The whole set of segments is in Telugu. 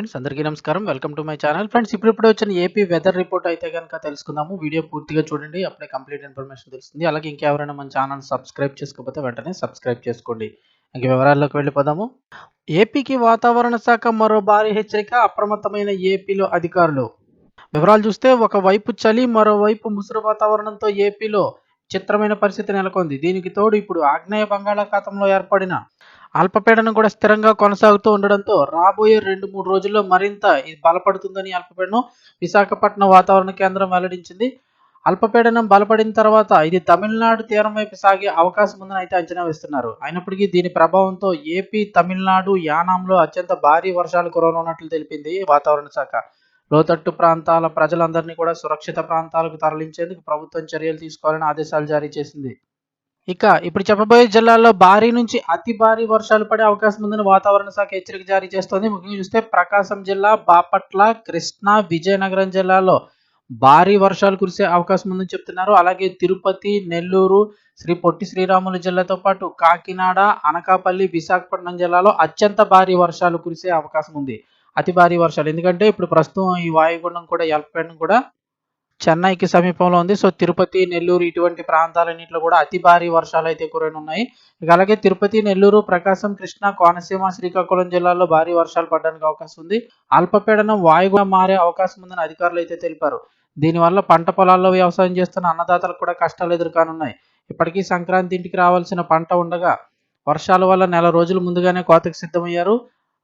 ఫ్రెండ్స్ అందరికీ నమస్కారం. Welcome to my channel. Friends ఇప్పుడు వచ్చిన ఏపీ వెదర్ రిపోర్ట్ అయితే కనుక తెలుసుకుందాము. వీడియో పూర్తిగా చూడండి అప్పుడే కంప్లీట్ ఇన్ఫర్మేషన్ తెలుస్తుంది. అలాగే ఇంకెవరైనా మన ఛానల్ సబ్స్క్రైబ్ చేసుకోకపోతే వెంటనే సబ్స్క్రైబ్ చేసుకోండి. ఇంక వివరాల్లోకి వెళ్ళిపోదాము. ఏపీకి వాతావరణ శాఖ మరో భారీ హెచ్చరిక అప్రమత్తమైన ఏపీలో అధికారులు. వివరాలు చూస్తే ఒకవైపు చలి మరోవైపు ముసురు వాతావరణంతో ఏపీలో చిత్రమైన పరిస్థితి నెలకొంది. దీనికి తోడు ఇప్పుడు ఆగ్నేయ బంగాళాఖాతంలో ఏర్పడిన అల్పపీడనం కూడా స్థిరంగా కొనసాగుతూ ఉండడంతో రాబోయే రెండు మూడు రోజుల్లో మరింత ఇది బలపడుతుందని అల్పపీడనం విశాఖపట్నం వాతావరణ కేంద్రం వెల్లడించింది. అల్పపీడనం బలపడిన తర్వాత ఇది తమిళనాడు తీరం వైపు సాగే అవకాశం ఉందని అయితే అంచనా వేస్తున్నారు. అయినప్పటికీ దీని ప్రభావంతో ఏపీ తమిళనాడు యానాంలో అత్యంత భారీ వర్షాలు కురవనున్నట్లు తెలిపింది వాతావరణ శాఖ. లోతట్టు ప్రాంతాల ప్రజలందరినీ కూడా సురక్షిత ప్రాంతాలకు తరలించేందుకు ప్రభుత్వం చర్యలు తీసుకోవాలని ఆదేశాలు జారీ చేసింది. ఇక ఇప్పుడు చెప్పబోయే జిల్లాల్లో భారీ నుంచి అతి భారీ వర్షాలు పడే అవకాశం ఉందని వాతావరణ శాఖ హెచ్చరిక జారీ చేస్తోంది. ముఖ్యంగా చూస్తే ప్రకాశం జిల్లా బాపట్ల కృష్ణా విజయనగరం జిల్లాలో భారీ వర్షాలు కురిసే అవకాశం ఉందని చెప్తున్నారు. అలాగే తిరుపతి నెల్లూరు శ్రీ పొట్టి శ్రీరాములు జిల్లాతో పాటు కాకినాడ అనకాపల్లి విశాఖపట్నం జిల్లాలో అత్యంత భారీ వర్షాలు కురిసే అవకాశం ఉంది. అతి భారీ వర్షాలు. ఎందుకంటే ఇప్పుడు ప్రస్తుతం ఈ వాయుగుండం కూడా ఎల్పపీడనం కూడా చెన్నైకి సమీపంలో ఉంది. సో తిరుపతి నెల్లూరు ఇటువంటి ప్రాంతాలన్నింటిలో కూడా అతి భారీ వర్షాలు అయితే కురనున్నాయి. ఇక అలాగే తిరుపతి నెల్లూరు ప్రకాశం కృష్ణ కోనసీమ శ్రీకాకుళం జిల్లాల్లో భారీ వర్షాలు పడడానికి అవకాశం ఉంది. అల్పపీడనం వాయుగా మారే అవకాశం ఉందని అధికారులు అయితే తెలిపారు. దీనివల్ల పంట పొలాల్లో వ్యవసాయం చేస్తున్న అన్నదాతలకు కూడా కష్టాలు ఎదుర్కానున్నాయి. ఇప్పటికీ సంక్రాంతి ఇంటికి రావాల్సిన పంట ఉండగా వర్షాల వల్ల నెల రోజులు ముందుగానే కోతకు సిద్ధమయ్యారు.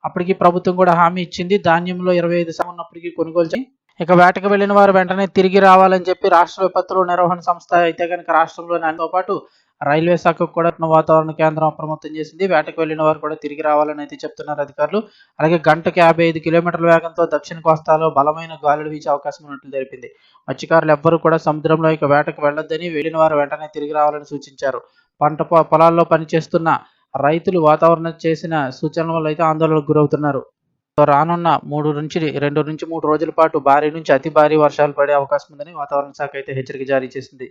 అప్పటికి ప్రభుత్వం కూడా హామీ ఇచ్చింది. ధాన్యంలో ఇరవై ఐదు శాతం ఉన్నప్పటికీ కొనుగోలు చేయి ఇక వేటకు వెళ్ళిన వారు వెంటనే తిరిగి రావాలని చెప్పి రాష్ట్ర విపత్తుల నిర్వహణ సంస్థ అయితే కనుక రాష్ట్రంలోని అన్నితో పాటు రైల్వే శాఖకు కూడా వాతావరణ కేంద్రం అప్రమత్తం చేసింది. వేటకు వెళ్ళిన వారు కూడా తిరిగి రావాలని అయితే చెప్తున్నారు అధికారులు. అలాగే గంటకు యాభై ఐదు కిలోమీటర్ల వేగంతో దక్షిణ కోస్తాలో బలమైన గాలులు వీచే అవకాశం ఉన్నట్లు తెలిపింది. మత్స్యకారులు ఎవ్వరూ కూడా సముద్రంలో ఇక వేటకు వెళ్ళొద్దని వెళ్ళిన వారు వెంటనే తిరిగి రావాలని సూచించారు. పంట పొలాల్లో పనిచేస్తున్న రైతులు వాతావరణం చేసిన సూచనల వల్ల అయితే ఆందోళనకు గురవుతున్నారు. రానున్న మూడు నుంచి రెండు నుంచి మూడు రోజుల పాటు భారీ నుంచి అతి భారీ వర్షాలు పడే అవకాశం ఉందని వాతావరణ శాఖ అయితే హెచ్చరిక జారీ చేసింది.